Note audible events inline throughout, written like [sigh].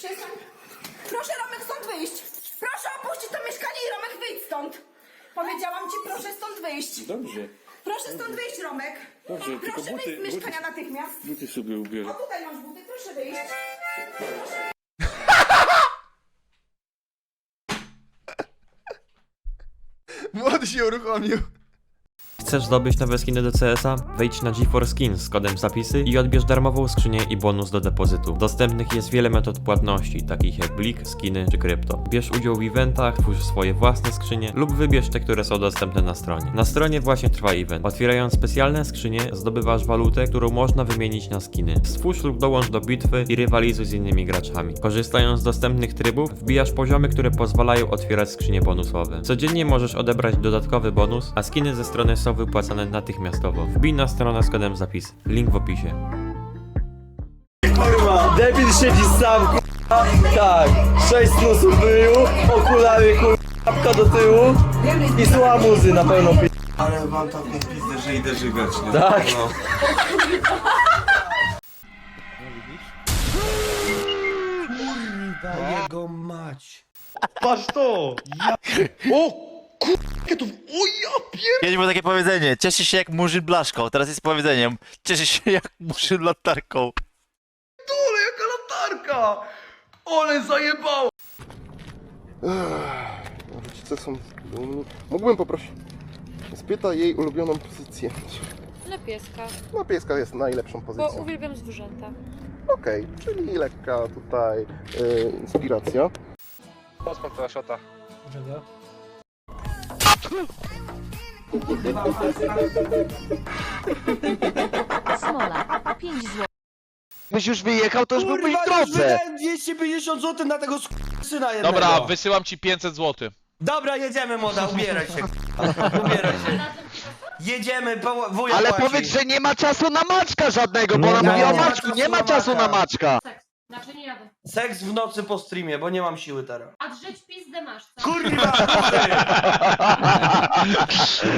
Przestań. Proszę Romek stąd wyjść. Proszę opuścić to mieszkanie i Romek wyjdź stąd. Powiedziałam ci, proszę stąd wyjść. Dobrze. Proszę stąd wyjść, Romek. Dobrze, tylko proszę buty- wyjść z mieszkania buty- natychmiast. Buty sobie ubierę. O, tutaj masz buty, proszę wyjść. Młody się uruchomił. Chcesz zdobyć nowe skiny do CS-a? Wejdź na GeForce Skins z kodem zapisy i odbierz darmową skrzynię i bonus do depozytu. Dostępnych jest wiele metod płatności, takich jak Blik, skiny czy krypto. Bierz udział w eventach, twórz swoje własne skrzynie lub wybierz te, które są dostępne na stronie. Na stronie właśnie trwa event. Otwierając specjalne skrzynie, zdobywasz walutę, którą można wymienić na skiny. Stwórz lub dołącz do bitwy i rywalizuj z innymi graczami. Korzystając z dostępnych trybów, wbijasz poziomy, które pozwalają otwierać skrzynie bonusowe. Codziennie możesz odebrać dodatkowy bonus, a skiny ze strony są wypłacane natychmiastowo. Wbij na stronę z kodem zapis. Link w opisie. Kurwa, debil siedzi sam, kurwa. Tak, sześć snusów wyjął, okulary, kurwa, kapka do tyłu i słucha muzy na pełną pi... Ale mam taką pizdę, że idę żygać, nie? Tak. No. Kurwa jego mać. Patrz to! Kiedyś było takie powiedzenie, cieszy się jak murzyn blaszką, teraz jest powiedzeniem, cieszy się jak murzyn latarką. Dole, jaka latarka! Ole zajebało! Rodzice są dumni. Mógłbym poprosić. Spyta jej ulubioną pozycję. Na pieska, No pieska jest najlepszą bo pozycją. uwielbiam zwierzęta. Okej, czyli lekka tutaj y, inspiracja. Smola, 5 zł. Byś już wyjechał, to już byłbyś w już drodze. wydałem 250 zł na tego syna jednego. Dobra, wysyłam ci 500 zł. Dobra, jedziemy młoda, ubieraj się. ubieraj się. Jedziemy, po, wuja Ale płaci. powiedz, że nie ma czasu na maczka żadnego, bo Nie ona ma. mówi o Nie ma maczku, czasu nie ma na czasu na maczka. maczka. Seks w nocy po streamie, bo nie mam siły teraz. A drzeć pizdę masz, co? Kurwa! [laughs]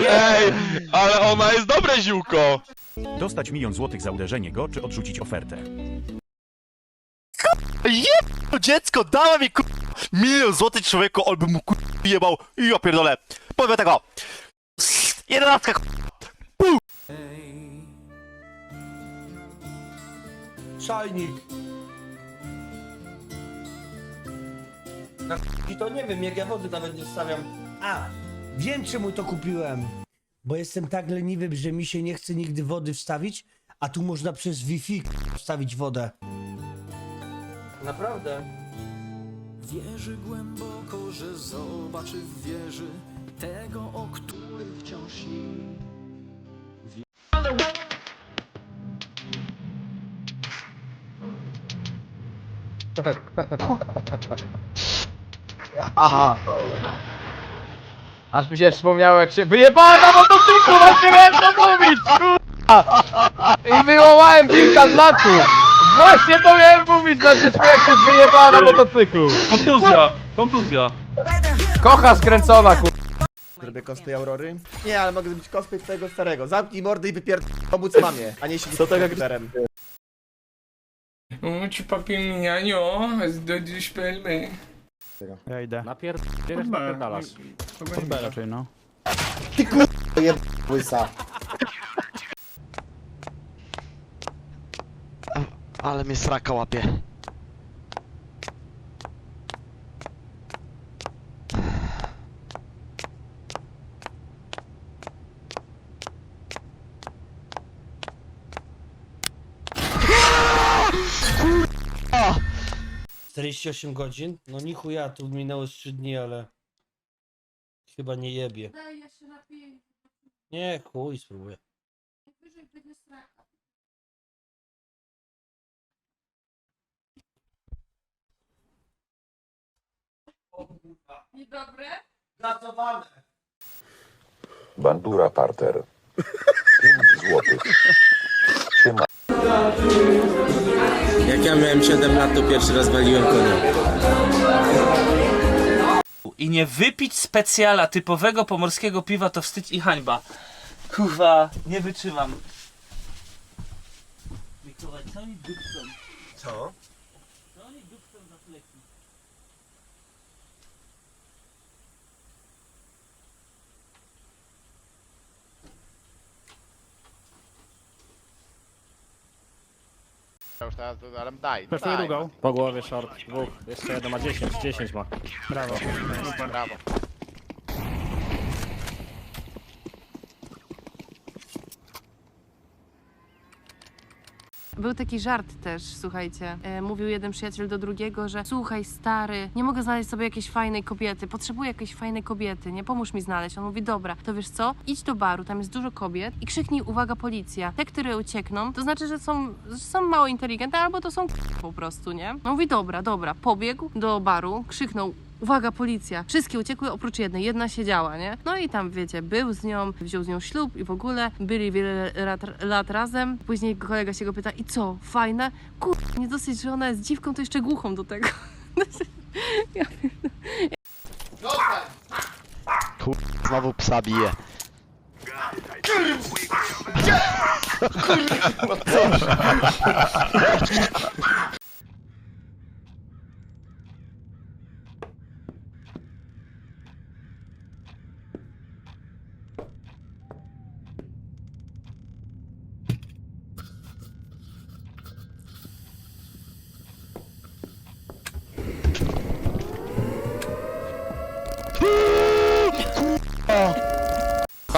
Ej, ale ona jest dobre ziółko. Dostać milion złotych za uderzenie go, czy odrzucić ofertę? To dziecko dała mi ku... milion złotych człowieku, on by mu ku... jebał i ja pierdolę. Powiem tego. Jedenastka ku... Szajnik. Na i to nie wiem, jak ja wody nawet nie stawiam. A, wiem czemu to kupiłem. Bo jestem tak leniwy, że mi się nie chce nigdy wody wstawić, a tu można przez Wi-Fi wstawić wodę. Naprawdę. Wierzy głęboko, że zobaczy w wieży tego, o którym wciąż śni. Aha. Aż mi się wspomniało jak się wyjebałem na motocyklu, właśnie miałem to mówić, kurwa! I wywołałem piłka z latu! Właśnie to miałem mówić, znaczy jak się wyjebałem na motocyklu! Kontuzja! Kontuzja! Kocha skręcona, kurwa! Zrobię cosplay Aurory? Nie, ale mogę zrobić cosplay twojego starego. Zamknij mordę i wypierd... pomóc mamie, a nie siedzieć z komputerem. Ci papier nianio, do dziś pelmy. Ja idę. Napierdalasz, napierdalasz. Pod B raczej, no. Łysa. Ale mnie sraka łapie. 48 godzin? No ni chuja, tu minęło z 3 dni, ale... Chyba nie jebie. Daj, ja się napiję. Nie, chuj, spróbuję. Wyżej będzie straka. Niedobre? Gazowane! Bandura parter. [laughs] 5 złotych. Jak ja miałem 7 lat, to pierwszy raz waliłem konia. I nie wypić specjala typowego pomorskiego piwa to wstyd i hańba. Kurwa, nie wytrzymam. Mikołaj, co mi dupcą? Co? No oni dupcą za fleki. Już teraz, ale daj. Przeszuję daj, długą. Po głowie short. Dwóch. Jeszcze jeden ma 10. 10 ma. Brawo. Brawo. Był taki żart też, słuchajcie. E, mówił jeden przyjaciel do drugiego, że słuchaj, stary, nie mogę znaleźć sobie jakiejś fajnej kobiety, potrzebuję jakiejś fajnej kobiety, nie pomóż mi znaleźć. On mówi, dobra, to wiesz co, idź do baru, tam jest dużo kobiet i krzyknij, uwaga, policja. Te, które uciekną, to znaczy, że są, że są mało inteligentne albo to są po prostu, nie? Mówi, dobra, dobra, pobiegł do baru, krzyknął, Uwaga, policja! Wszystkie uciekły oprócz jednej, jedna siedziała, nie? No i tam, wiecie, był z nią, wziął z nią ślub i w ogóle byli wiele lat, lat razem. Później kolega się go pyta, i co, fajne? Kur... nie dosyć, że ona jest dziwką, to jeszcze głuchą do tego. [laughs] ja Znowu psa bije. [laughs] [laughs]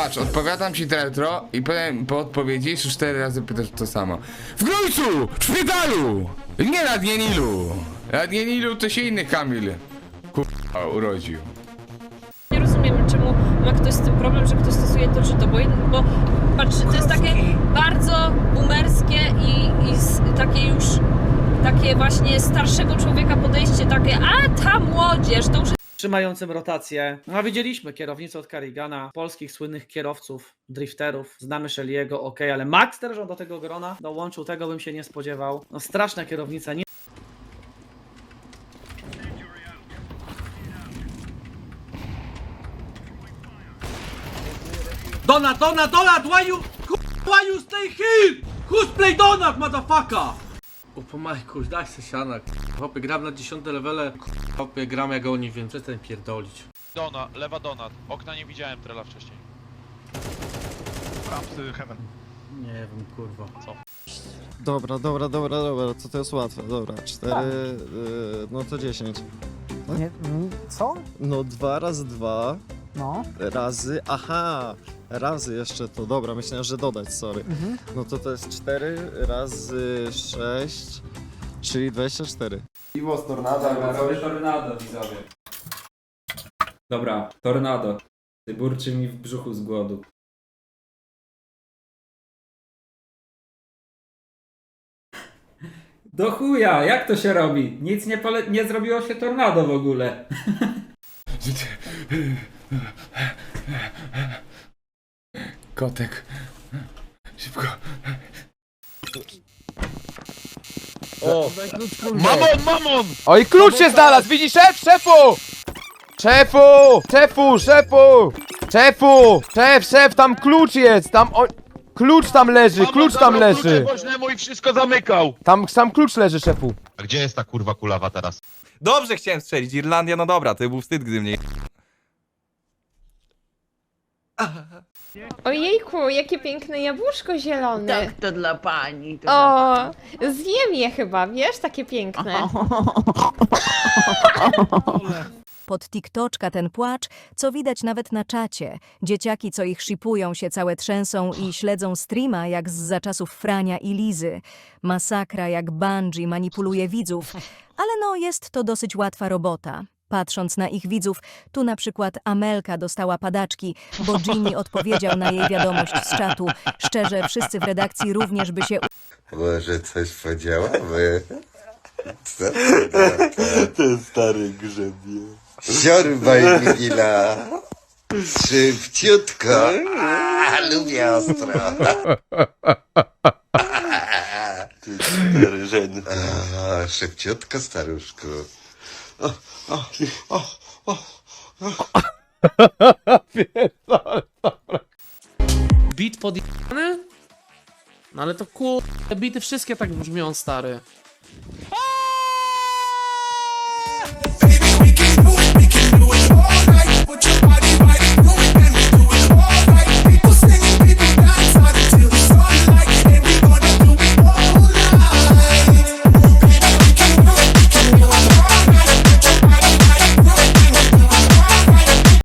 Patrz, odpowiadam ci retro i powiem po odpowiedzi jeszcze cztery razy pytasz to samo. W Grójcu! W szpitalu! Nie nad Nienilu! Nad Nienilu to się inny Kamil kurwa urodził. Nie rozumiem, czemu ma ktoś z tym problem, że ktoś stosuje to czy to, bo, bo patrz, to jest takie bardzo boomerskie i, i s- takie już takie właśnie starszego człowieka podejście takie, a ta młodzież, to już Trzymającym rotację. No widzieliśmy kierownicę od Karigana, polskich słynnych kierowców, drifterów. Znamy Shelly'ego, ok, ale Max też on do tego grona dołączył, tego bym się nie spodziewał. No straszna kierownica, nie Donut, Donut, Donut, why you, why you stay here? Who's play Donut, motherfucker? O po majku, daj se sianak. Hopie, gram na 10 levele. Hopie, gram jak oni, więc przestań pierdolić. Dona, lewa donat. Okna nie widziałem trela wcześniej. Nie wiem, kurwa. Dobra, dobra, dobra, dobra. To to jest łatwe. Dobra. 4, no to 10. Nie, co? No 2 razy 2 No. razy. Aha! Razy jeszcze to. Dobra, myślałem, że dodać, sorry. No to to jest 4 razy 6, czyli 24. Piwo z tornada, Robię tornado, widzowie. Dobra, tornado. Ty burczy mi w brzuchu z głodu. Do chuja, jak to się robi? Nic nie, pole- nie zrobiło się tornado w ogóle. Kotek. Szybko. Mamon, mamon! Oj, klucz się znalazł! Widzisz, szef, szefu! Szefu! Szefu, szefu! Szefu! Szef, szef, tam klucz jest! Tam o... Klucz tam leży, klucz tam leży! Woźnemu i wszystko zamykał! Tam sam klucz leży, szefu. A gdzie jest ta kurwa kulawa teraz? Dobrze chciałem strzelić, Irlandia, no dobra, to był wstyd, gdy mnie... Ojejku, jakie piękne jabłuszko zielone. Tak, to dla pani. To O, zjem je chyba, wiesz, takie piękne. [laughs] Pod TikToczka ten płacz, co widać nawet na czacie. Dzieciaki, co ich shipują się całe trzęsą i śledzą streama jak z za czasów Frania i Lizy. Masakra jak Bungie manipuluje widzów, ale no jest to dosyć łatwa robota. Patrząc na ich widzów, tu na przykład Amelka dostała padaczki, bo Ginny [laughs] odpowiedział na jej wiadomość z czatu. Szczerze, wszyscy w redakcji również by się Może coś podziałały? Co [laughs] Ten stary grzebie. Siorbaj Wigila. Szybciutko. A, lubię ostro. Stary żen. A, szybciutko, staruszku. [laughs] Bit podjebany? No ale to kur... Te bity wszystkie tak brzmią, stary.